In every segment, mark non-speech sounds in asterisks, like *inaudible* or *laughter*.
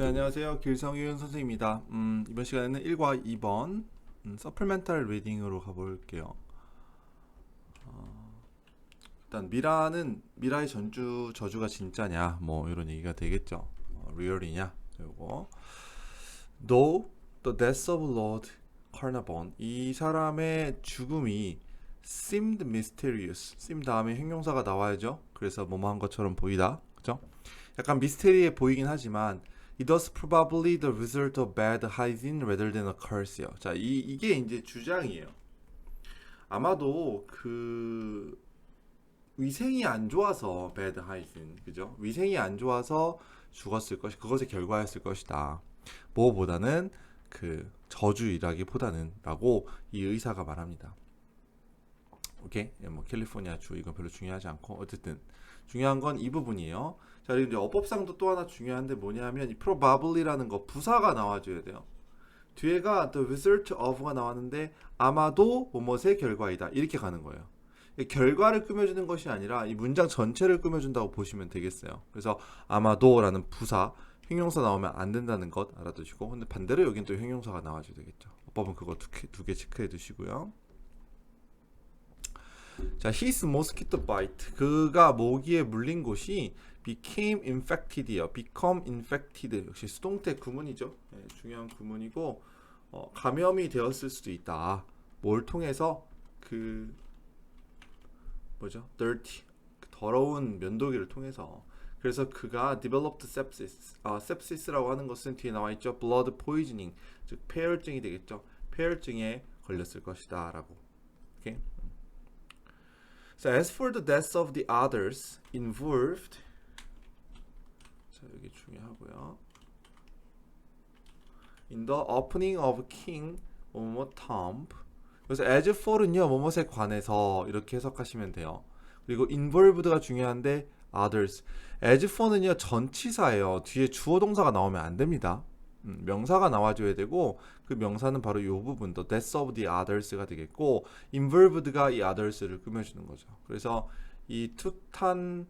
네, 안녕하세요. 길성윤 선생님입니다. 음, 이번 시간에는 1과 2번 음, 서플멘탈 리딩으로 가볼게요. 어, 일단 미라는 미라의 전주 저주가 진짜냐 뭐 이런 얘기가 되겠죠. 어, 리얼이냐 그리고 Though the death of Lord Carnarvon 이 사람의 죽음이 seemed mysterious. seem 다음에 형용사가 나와야죠. 그래서 뭐뭐한 것처럼 보이다. 그죠? 약간 미스테리해 보이긴 하지만 It was probably the result of bad hygiene rather than a curse요. 자, 이 이게 이제 주장이에요. 아마도 그 위생이 안 좋아서 bad hygiene, 그죠? 위생이 안 좋아서 죽었을 것이 그것의 결과였을 것이다. 뭐보다는 그 저주이라기보다는라고 이 의사가 말합니다. 오케이, 예, 뭐 캘리포니아 주 이건 별로 중요하지 않고 어쨌든 중요한 건 이 부분이에요. 자, 그리고 이제 어법상도 또 하나 중요한데 뭐냐면 이 probably라는 거 부사가 나와줘야 돼요. 뒤에가 the result of가 나왔는데 아마도 뭐뭇의 결과이다 이렇게 가는 거예요. 이 결과를 꾸며주는 것이 아니라 이 문장 전체를 꾸며준다고 보시면 되겠어요. 그래서 아마도라는 부사 형용사 나오면 안 된다는 것 알아두시고 근데 반대로 여긴 또 형용사가 나와줘야 되겠죠. 어법은 그거 두개 체크해 두시고요. 자, his mosquito bite. 그가 모기에 물린 곳이 became infected이요. become infected. 역시 수동태 구문이죠. 네, 중요한 구문이고 어, 감염이 되었을 수도 있다. 뭘 통해서 그 뭐죠? dirty. 그 더러운 면도기를 통해서. 그래서 그가 developed sepsis. 아, sepsis라고 하는 것은 뒤에 나와 있죠. blood poisoning. 즉 폐혈증이 되겠죠. 폐혈증에 걸렸을 것이다라고. 오케이. So as for the deaths of the others involved, 자 여기 중요하고요. In the opening of King 뭐뭐 tomb. 그래서 as for는요 뭐뭐에 관해서 이렇게 해석하시면 돼요. 그리고 involved가 중요한데 others. as for는요 전치사예요. 뒤에 주어 동사가 나오면 안 됩니다. 음, 명사가 나와줘야 되고 그 명사는 바로 이 부분 the death of the others가 되겠고 involved가 이 others를 꾸며주는 거죠. 그래서 이 투탄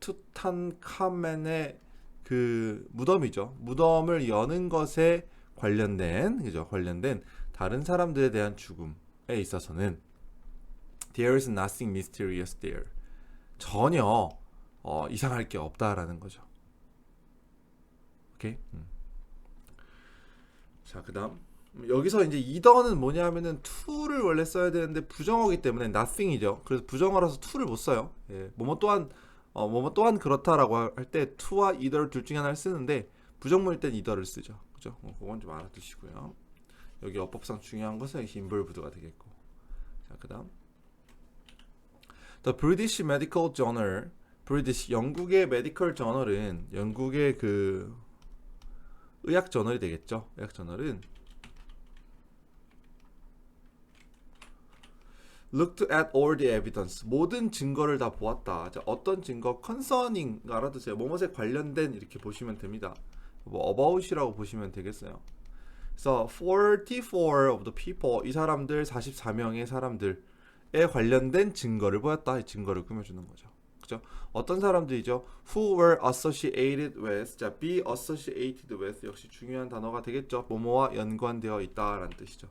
투탄카멘의 그 무덤이죠. 무덤을 여는 것에 관련된 그죠? 관련된 다른 사람들에 대한 죽음에 있어서는 there is nothing mysterious there. 전혀 어, 이상할 게 없다라는 거죠. 오케이. 음. 자, 그다음 여기서 이제 이더는 뭐냐면은 to를 원래 써야 되는데 부정어기 때문에 nothing이죠. 그래서 부정어라서 to를 못 써요. 예, 뭐뭐 또한 어, 뭐뭐 또한 그렇다라고 할 때 to와 either 둘 중에 하나를 쓰는데 부정문일 땐 either를 쓰죠. 그죠? 어, 그건 좀 알아두시고요. 여기 어법상 중요한 것은 involved가 되겠고. 자, 그다음 The British Medical Journal, British 영국의 메디컬 저널은 영국의 그 의학 저널이 되겠죠. 의학 저널은 looked at all the evidence 모든 증거를 다 보았다. 자, 어떤 증거 concerning 알아두세요. 뭐뭐에 관련된 이렇게 보시면 됩니다. 뭐 about이라고 보시면 되겠어요. 그래서 44 of the people 이 사람들 44명의 사람들에 관련된 증거를 보였다. 이 증거를 꾸며주는 거죠. 그죠? 어떤 사람들이죠? Who were associated with. 자, be associated with 역시 중요한 단어가 되겠죠. 뭐뭐와 연관되어 있다라는 뜻이죠.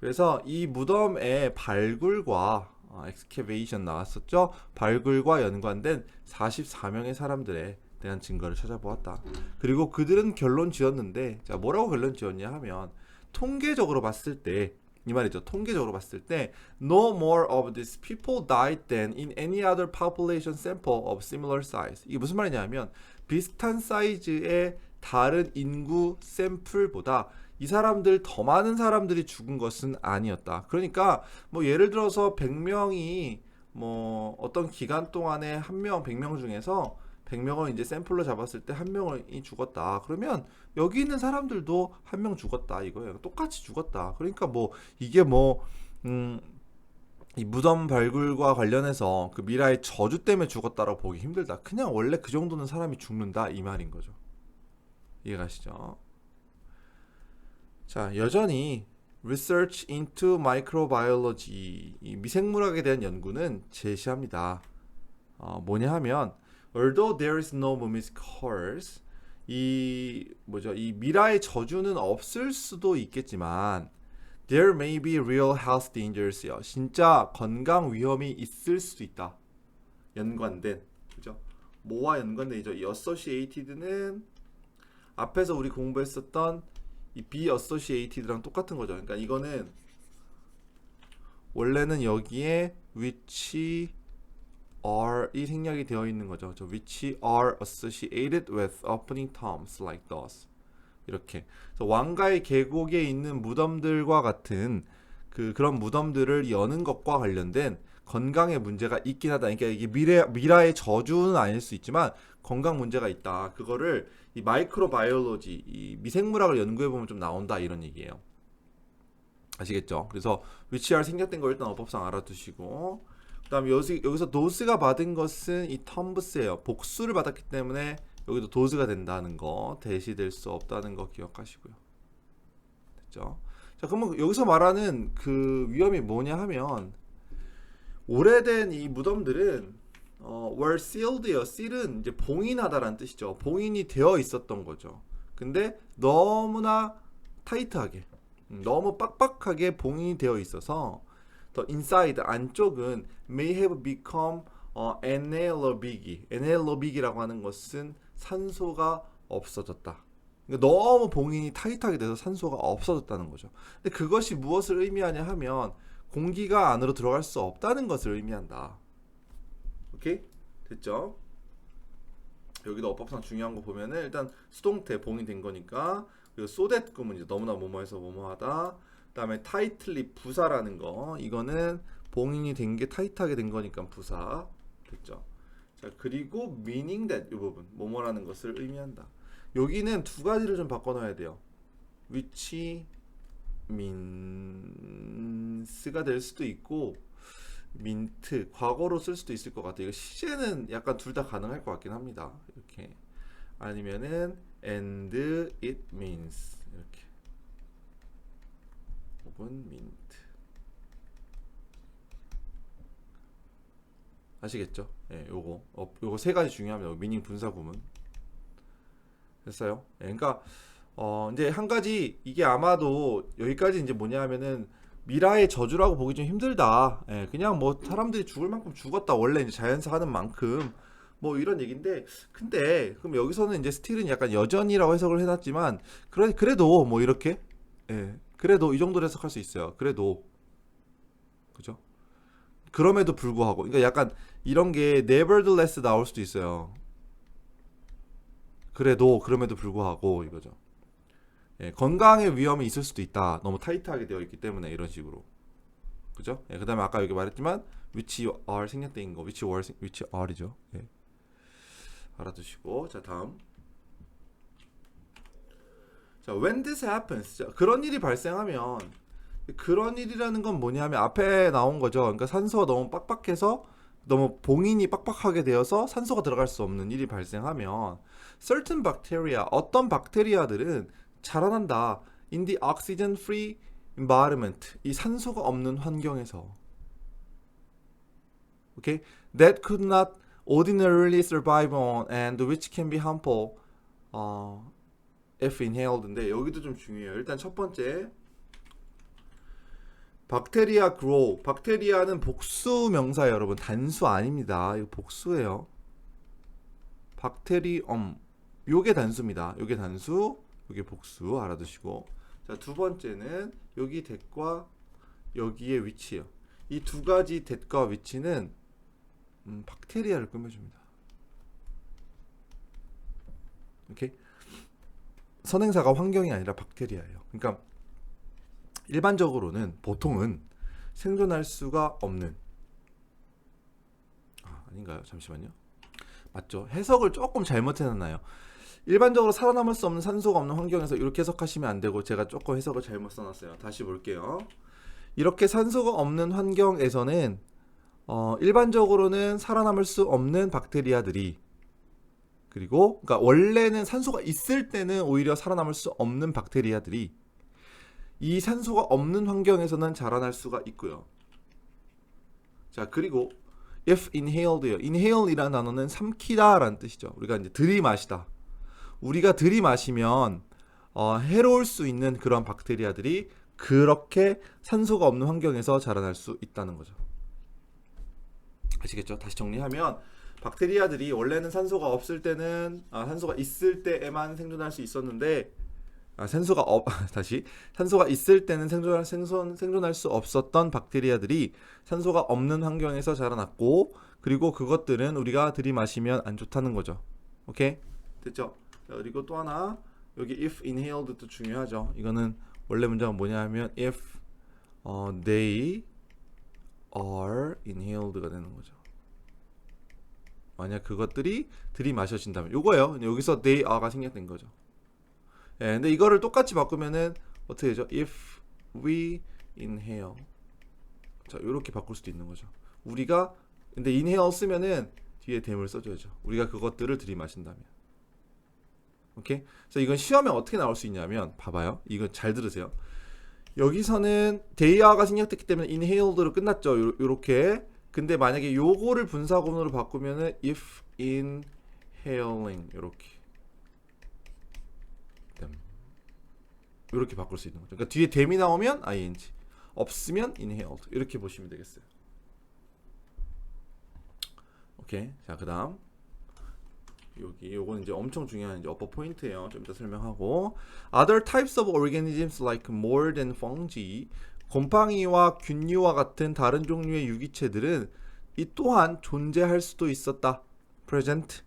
그래서 이 무덤의 발굴과 어, excavation 나왔었죠. 발굴과 연관된 44명의 사람들에 대한 증거를 찾아보았다. 그리고 그들은 결론 지었는데, 자 뭐라고 결론 지었냐 하면 통계적으로 봤을 때 이 말이죠. 통계적으로 봤을 때 no more of these people died than in any other population sample of similar size. 이게 무슨 말이냐면 비슷한 사이즈의 다른 인구 샘플보다 이 사람들 더 많은 사람들이 죽은 것은 아니었다. 그러니까 뭐 예를 들어서 100명이 뭐 어떤 기간 동안에 한 명, 100명 중에서 100명을 이제 샘플로 잡았을 때 한 명이 죽었다. 그러면 여기 있는 사람들도 한 명 죽었다 이거예요. 똑같이 죽었다. 그러니까 뭐 이게 뭐 음, 이 무덤 발굴과 관련해서 그 미라의 저주 때문에 죽었다라고 보기 힘들다. 그냥 원래 그 정도는 사람이 죽는다 이 말인 거죠. 이해가시죠? 자, 여전히 research into microbiology 이 미생물학에 대한 연구는 제시합니다. 어, 뭐냐 하면 although there is no mummies curse 이 뭐죠? 이 미라의 저주는 없을 수도 있겠지만 there may be real health dangers요. 진짜 건강 위험이 있을 수도 있다. 연관된 그죠? 뭐와 연관된 이죠? 이 associated는 앞에서 우리 공부했었던 이 be associated랑 똑같은 거죠. 그러니까 이거는 원래는 여기에 which are 이 생략이 되어 있는 거죠. 저 which are associated with opening tombs like those. 이렇게 왕가의 계곡에 있는 무덤들과 같은 그 그런 무덤들을 여는 것과 관련된 건강에 문제가 있긴 하다. 그러니까 이게 미래 미라의 저주는 아닐 수 있지만 건강 문제가 있다. 그거를 이 마이크로바이올로지 이 미생물학을 연구해 보면 좀 나온다 이런 얘기예요. 아시겠죠? 그래서 위치알 생략된 거 일단 어법상 알아두시고 그다음에 여기, 여기서 도스가 받은 것은 이 텀브스예요. 복수를 받았기 때문에 여기도 도스가 된다는 거 대시될 수 없다는 거 기억하시고요. 됐죠? 자 그러면 여기서 말하는 그 위험이 뭐냐 하면 오래된 이 무덤들은 어, were sealed요. seal은 이제 봉인하다라는 뜻이죠. 봉인이 되어 있었던 거죠. 근데 너무나 타이트하게 음, 너무 빡빡하게 봉인이 되어 있어서 the inside 안쪽은 may have become 어, anaerobic. anaerobic이라고 하는 것은 산소가 없어졌다. 그러니까 너무 봉인이 타이트하게 돼서 산소가 없어졌다는 거죠. 근데 그것이 무엇을 의미하냐 하면 공기가 안으로 들어갈 수 없다는 것을 의미한다. 오케이? 됐죠? 여기도 어법상 중요한 거 보면은 일단 수동태 봉인된 거니까 그리고 소댓 꿈은 이제 너무나 뭐뭐해서 뭐뭐하다. 그다음에 타이틀리 부사라는 거 이거는 봉인이 된 게 타이트하게 된 거니까 부사 됐죠. 자 그리고 meaning that 이 부분 뭐뭐라는 것을 의미한다. 여기는 두 가지를 좀 바꿔놔야 돼요. which means가 될 수도 있고 민트 과거로 쓸 수도 있을 것 같아요. 이거 시제는 약간 둘 다 가능할 것 같긴 합니다. 이렇게 아니면은 and it means 이렇게 혹은 민트 아시겠죠? 예, 요거 어, 요거 세 가지 중요합니다. 미닝 분사 구문 됐어요? 예, 그러니까 어 이제 한 가지 이게 아마도 여기까지 이제 뭐냐 하면은 미라의 저주라고 보기 좀 힘들다. 예, 그냥 뭐 사람들이 죽을 만큼 죽었다. 원래 이제 자연사 하는 만큼 뭐 이런 얘기인데 근데 그럼 여기서는 이제 스틸은 약간 여전이라고 해석을 해놨지만 그래 그래도 뭐 이렇게 예, 그래도 이 정도로 해석할 수 있어요. 그래도 그죠? 그럼에도 불구하고 그러니까 약간 이런 게 nevertheless 나올 수도 있어요. 그래도 그럼에도 불구하고 이거죠. 예, 건강에 위험이 있을 수도 있다. 너무 타이트하게 되어 있기 때문에 이런 식으로. 그죠? 예, 그다음에 아까 여기 말했지만 which are 생략된 거, were 생- which are이죠. 예. 알아두시고 자 다음. 자 when this happens 자, 그런 일이 발생하면 그런 일이라는 건 뭐냐면 앞에 나온 거죠. 그러니까 산소가 너무 빡빡해서 너무 봉인이 빡빡하게 되어서 산소가 들어갈 수 없는 일이 발생하면 certain bacteria 어떤 박테리아들은 자라난다. in the oxygen free environment 이 산소가 없는 환경에서 okay that could not ordinarily survive on and which can be harmful 어, if inhaled인데 여기도 좀 중요해요. 일단 첫 번째 박테리아 grow 박테리아는 복수 명사예요, 여러분. 단수 아닙니다. 이거 복수예요. 박테리엄 요게 단수입니다. 요게 단수, 요게 복수 알아두시고 자, 두 번째는 여기 댓과 여기에 위치예요. 이 두 가지 댓과 위치는 음, 박테리아를 꾸며줍니다. 오케이? 선행사가 환경이 아니라 박테리아예요. 그러니까 일반적으로는 보통은 생존할 수가 없는 아, 아닌가요? 잠시만요. 맞죠? 해석을 조금 잘못해놨나요? 일반적으로 살아남을 수 없는 산소가 없는 환경에서 이렇게 해석하시면 안 되고 제가 조금 해석을 잘못 써놨어요. 다시 볼게요. 이렇게 산소가 없는 환경에서는 어, 일반적으로는 살아남을 수 없는 박테리아들이 그리고 그러니까 원래는 산소가 있을 때는 오히려 살아남을 수 없는 박테리아들이 이 산소가 없는 환경에서는 자라날 수가 있고요. 자 그리고 if inhaled요. inhale이라는 단어는 삼키다라는 뜻이죠. 우리가 이제 들이마시다. 우리가 들이마시면 어, 해로울 수 있는 그런 박테리아들이 그렇게 산소가 없는 환경에서 자라날 수 있다는 거죠. 아시겠죠? 다시 정리하면 박테리아들이 원래는 산소가 없을 때는 아, 산소가 있을 때에만 생존할 수 있었는데 아, 산소가 없 *laughs* 다시 산소가 있을 때는 생존할 생존 생존할 수 없었던 박테리아들이 산소가 없는 환경에서 자라났고 그리고 그것들은 우리가 들이마시면 안 좋다는 거죠. 오케이 됐죠? 자, 그리고 또 하나 여기 if inhaled도 중요하죠. 이거는 원래 문장은 뭐냐면 if 어, they are inhaled가 되는 거죠. 만약 그것들이 들이마셔진다면 요거예요. 여기서 they are가 생략된 거죠. 예, 근데 이거를 똑같이 바꾸면은 어떻게 되죠? if we inhale 자, 요렇게 바꿀 수도 있는 거죠. 우리가 근데 inhale 쓰면은 뒤에 댐을 써줘야죠. 우리가 그것들을 들이마신다면. 오케이? 그래서 이건 시험에 어떻게 나올 수 있냐면 봐봐요. 이건 잘 들으세요. 여기서는 데이아가 생략됐기 때문에 inhaled로 끝났죠. 요, 요렇게. 근데 만약에 요거를 분사구문으로 바꾸면은 if inhaling 요렇게. 댐. 요렇게 바꿀 수 있는 거죠. 그러니까 뒤에 댐이 나오면 ing. 없으면 inhaled. 이렇게 보시면 되겠어요. 오케이. 자, 그다음 여기 요거는 이제 엄청 중요한 이제 어퍼 포인트예요. 좀 이따 설명하고 other types of organisms like mold and fungi 곰팡이와 균류와 같은 다른 종류의 유기체들은 이 또한 존재할 수도 있었다. present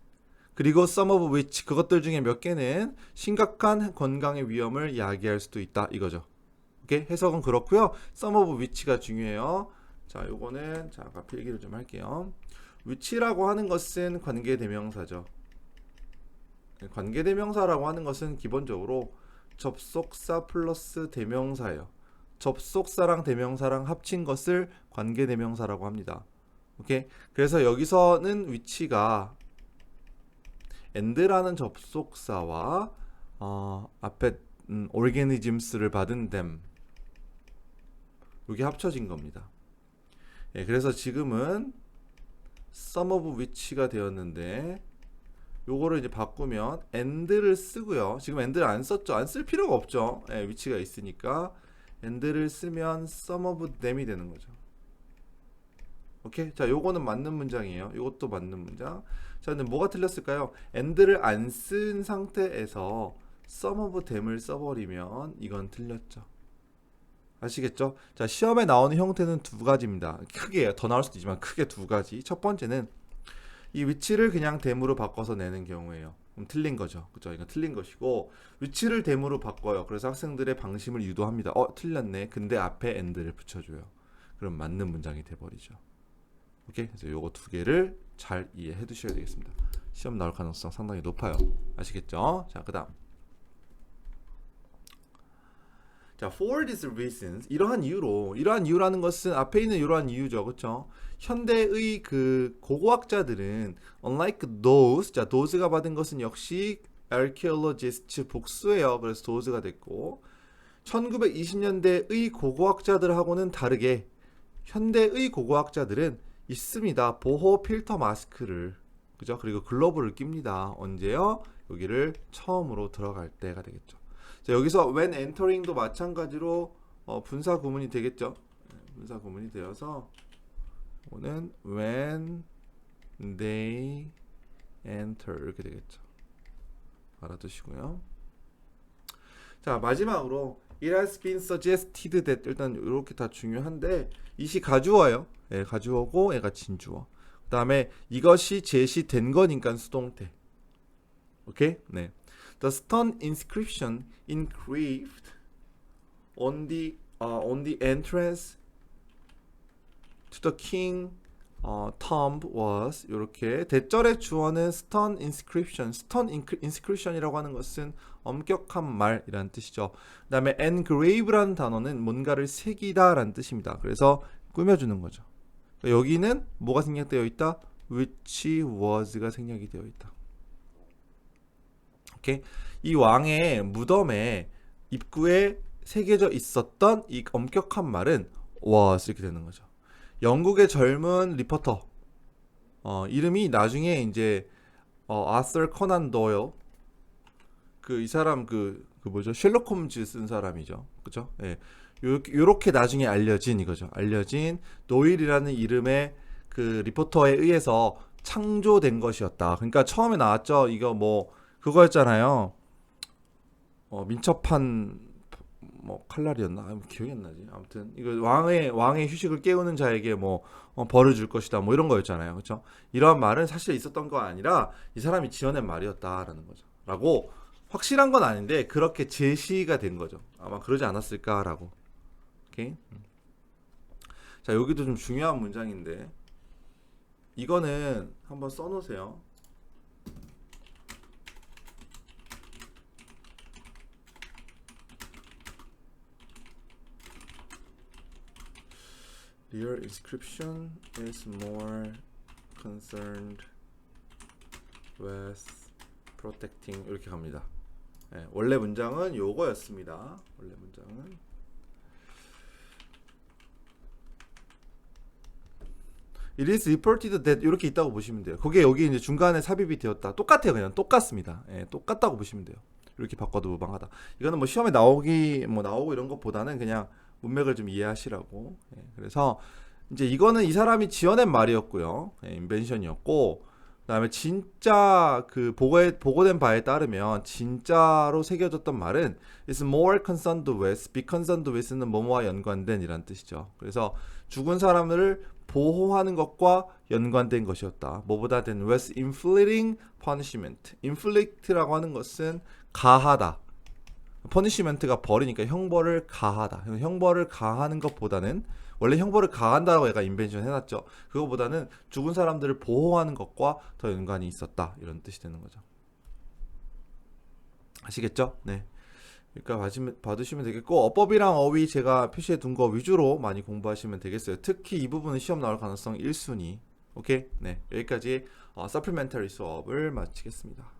그리고 some of which 그것들 중에 몇 개는 심각한 건강의 위험을 야기할 수도 있다 이거죠. 오케이 해석은 그렇고요. some of which가 중요해요. 자, 요거는 자 아까 필기를 좀 할게요. which라고 하는 것은 관계 대명사죠. 관계 대명사라고 하는 것은 기본적으로 접속사 플러스 대명사예요. 접속사랑 대명사랑 합친 것을 관계 대명사라고 합니다. 오케이? 그래서 여기서는 위치가 and라는 접속사와 어, 앞에 음, organisms를 받은 them 이게 합쳐진 겁니다. 예, 그래서 지금은 some of which가 되었는데 요거를 이제 바꾸면 and를 쓰고요. 지금 and를 안 썼죠. 안 쓸 필요가 없죠. 예, 위치가 있으니까 and를 쓰면 some of them이 되는 거죠. 오케이. 자, 요거는 맞는 문장이에요. 요것도 맞는 문장. 자, 근데 뭐가 틀렸을까요? and를 안 쓴 상태에서 some of them을 써버리면 이건 틀렸죠. 아시겠죠? 자, 시험에 나오는 형태는 두 가지입니다. 크게 더 나올 수도 있지만 크게 두 가지. 첫 번째는 이 위치를 그냥 댐으로 바꿔서 내는 경우예요. 그럼 틀린 거죠. 그죠? 이건 틀린 것이고 위치를 댐으로 바꿔요. 그래서 학생들의 방심을 유도합니다. 어, 틀렸네. 근데 앞에 end를 붙여줘요. 그럼 맞는 문장이 돼버리죠. 오케이? 그래서 요거 두 개를 잘 이해해 두셔야 되겠습니다. 시험 나올 가능성 상당히 높아요. 아시겠죠? 자, 그다음. 자, for these reasons 이러한 이유로 이러한 이유라는 것은 앞에 있는 이러한 이유죠, 그렇죠? 현대의 그 고고학자들은 unlike those, 자, those가 받은 것은 역시 archaeologists 복수예요. 그래서 those가 됐고 1920년대의 고고학자들하고는 다르게 현대의 고고학자들은 있습니다. 보호 필터 마스크를 그죠? 그리고 글러브를 낍니다. 언제요? 여기를 처음으로 들어갈 때가 되겠죠. 자, 여기서 when entering도 마찬가지로 어, 분사 구문이 되겠죠. 네, 분사 구문이 되어서 오는 when they enter 이렇게 되겠죠. 알아두시고요. 자 마지막으로 it has been suggested that 일단 이렇게 다 중요한데 이시 가주어예요. 예, 가주어고 얘가 진주어. 그다음에 이것이 제시된 거니까 수동태. 오케이? 네. The stone inscription engraved on the uh, on the entrance to the king 어, tomb was 이렇게 대절의 주어는 stone inscription, stone inscription이라고 하는 것은 엄격한 말이라는 뜻이죠. 그다음에 engrave라는 단어는 뭔가를 새기다라는 뜻입니다. 그래서 꾸며주는 거죠. 그러니까 여기는 뭐가 생략되어 있다? which was가 생략이 되어 있다. 오케이. 이 왕의 무덤에 입구에 새겨져 있었던 이 엄격한 말은 was 이렇게 되는 거죠. 영국의 젊은 리포터 어, 이름이 나중에 이제 어, 아서 코난 도일 그이 사람 그, 그 뭐죠? 셜록 홈즈 쓴 사람이죠. 그죠? 예. 요렇게, 요렇게 나중에 알려진 이거죠. 알려진 노일이라는 이름의 그 리포터에 의해서 창조된 것이었다. 그러니까 처음에 나왔죠. 이거 뭐 그거였잖아요. 어, 민첩한 뭐 칼날이었나? 아, 기억이 안 나지. 아무튼 이거 왕의 왕의 휴식을 깨우는 자에게 뭐 어, 벌을 줄 것이다. 뭐 이런 거였잖아요. 그렇죠? 이러한 말은 사실 있었던 거 아니라 이 사람이 지어낸 말이었다라는 거죠. 라고 확실한 건 아닌데 그렇게 제시가 된 거죠. 아마 그러지 않았을까라고. 오케이. 음. 자 여기도 좀 중요한 문장인데 이거는 한번 써놓으세요. Real inscription is more concerned with protecting 이렇게 갑니다. 예, 원래 문장은 요거였습니다. 원래 문장은 It is reported that 이렇게 있다고 보시면 돼요. 그게 여기 이제 중간에 삽입이 되었다. 똑같아요, 그냥 똑같습니다. 예, 똑같다고 보시면 돼요. 이렇게 바꿔도 무방하다. 이거는 뭐 시험에 나오기 뭐 나오고 이런 것보다는 그냥 문맥을 좀 이해하시라고. 예, 그래서 이제 이거는 이 사람이 지어낸 말이었고요. 예, 인벤션이었고 그다음에 진짜 그 보고에 보고된 바에 따르면 진짜로 새겨졌던 말은 is more concerned with, be concerned with는 뭐뭐와 연관된 이란 뜻이죠. 그래서 죽은 사람을 보호하는 것과 연관된 것이었다. 뭐보다 된 with inflicting punishment. inflict라고 하는 것은 가하다. Punishment가 벌이니까 형벌을 가하다. 형벌을 가하는 것보다는 원래 형벌을 가한다고 얘가 인벤션 해놨죠. 그거보다는 죽은 사람들을 보호하는 것과 더 연관이 있었다. 이런 뜻이 되는 거죠. 아시겠죠? 네. 그러니까 받으시면 되겠고 어법이랑 어휘 제가 표시해 둔 거 위주로 많이 공부하시면 되겠어요. 특히 이 부분은 시험 나올 가능성 1순위. 오케이? 네. 여기까지 어, 서플멘터리 수업을 마치겠습니다.